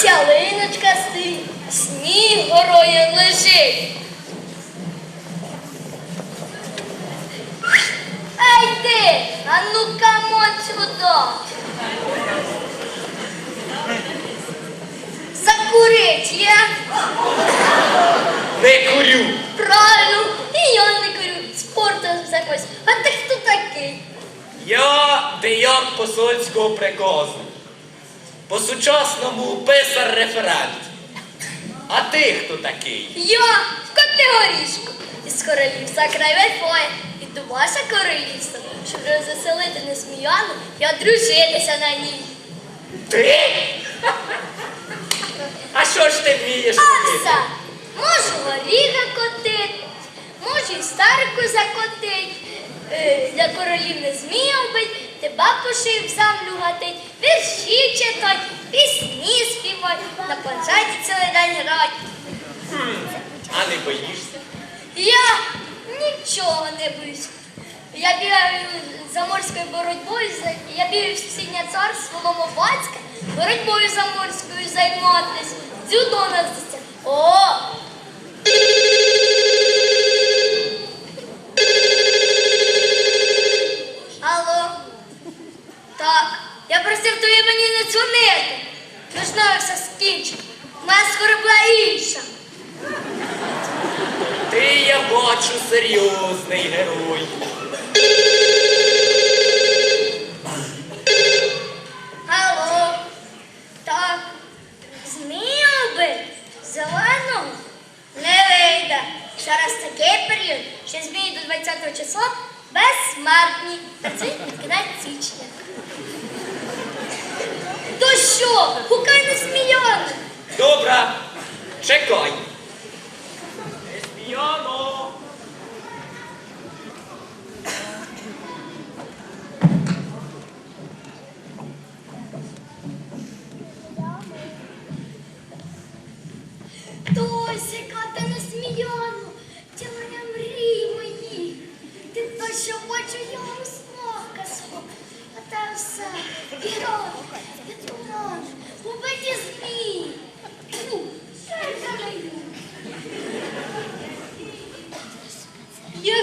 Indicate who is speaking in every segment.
Speaker 1: Сонечка стоїть, сніг горою лежить. Ай ти, а ну-ка сюди. Закурить є?
Speaker 2: Не курю.
Speaker 1: Правильно, і я не курю, спортом займаюсь. А ти хто такий?
Speaker 2: Я діяк посольського приказу. По-сучасному писар референт. А ти хто такий?
Speaker 1: Я в категорішку. Із королівства край Вельфоя. Іду ваше королівство, щоб розвеселити несміяну і одружитися на ній.
Speaker 2: Ти? А що ж ти вмієш робити?
Speaker 1: все, можу горіха котити, можу і старку закотить, е, для королів не змія вбить, тебе пошив в землю гатить, вірші читать, пісні співать, на планшеті цілий день грать.
Speaker 2: А не боїшся?
Speaker 1: Я нічого не боюсь. Я бігаю заморською боротьбою, я бігаю в сусіднє царство Ломобацьке, боротьбою заморською займатися. Дзюдо нас. О! Алло. Так, я просив тобі мені не дзвонити. Ми ж знаю, все скінчить. У мене скоро була інша.
Speaker 2: Ти, я бачу, серйозний герой.
Speaker 1: Алло, так, змію би зеленого не вийде. Зараз такий період, що змії до 20 числа безсмертні. Працюють кінець січня. Що? Гукай не сміяни.
Speaker 2: добра, чекай. Еспіано.
Speaker 1: Тосіка,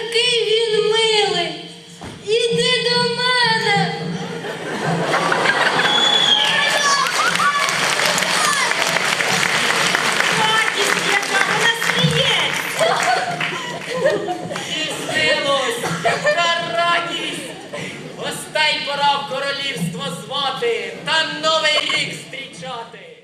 Speaker 1: Який він милий! Іди до мене!
Speaker 3: Радість, яка вона сміється.
Speaker 2: Яка радість! Гостей пора в королівство звати та новий рік зустрічати.